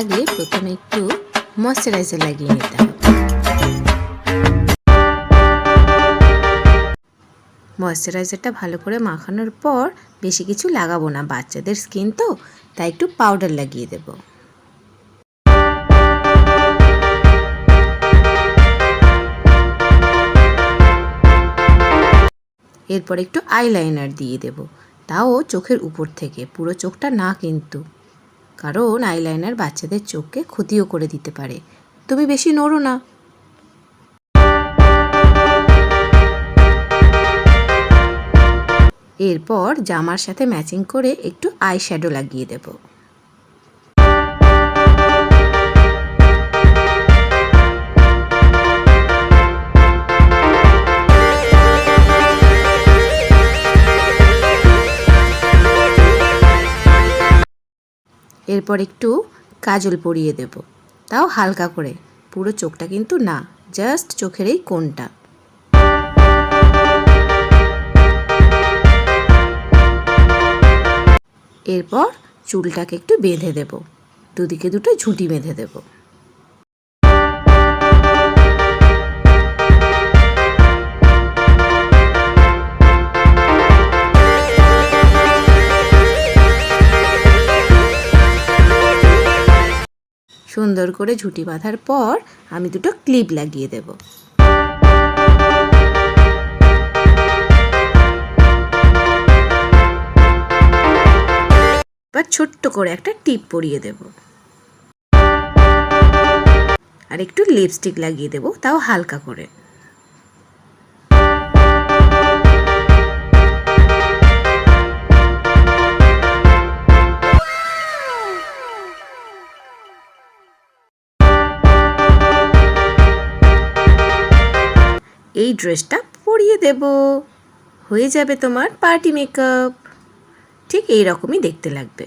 আগে প্রথমে একটু ময়শ্চারাইজার লাগিয়ে নিতে হবে। ময়শ্চারাইজারটা ভালো করে মাখানোর পর বেশি কিছু লাগাবো না। বাচ্চাদের স্কিন তো, তাই একটু পাউডার লাগিয়ে দেবো। এরপর একটু আইলাইনার দিয়ে দেব। তাও চোখের উপর থেকে, পুরো চোখটা না কিন্তু। কারণ আইলাইনার বাচ্চাদের চোখকে ক্ষতিও করে দিতে পারে। তুমি বেশি নড়ো না। এরপর জামার সাথে ম্যাচিং করে একটু আই শ্যাডো লাগিয়ে দেব। এরপর একটু কাজল পরিয়ে দেব। তাও হালকা করে, পুরো চোখটা কিন্তু না জাস্ট চোখের এই কোনটা এরপর চুলটাকে একটু বেঁধে দেব। দুদিকে দুটো ঝুঁটি বেঁধে দেব। সুন্দর করে ঝুঁটি বাঁধার পর আমি দুটো ক্লিপ লাগিয়ে দেব। এবার ছোট্ট করে একটা টিপ পরিয়ে দেব। আর একটু লিপস্টিক লাগিয়ে দেব, তাও হালকা করে। এই ড্রেসটা পরিয়ে দেব। হয়ে যাবে তোমার পার্টি মেকআপ। ঠিক এই রকমই দেখতে লাগবে।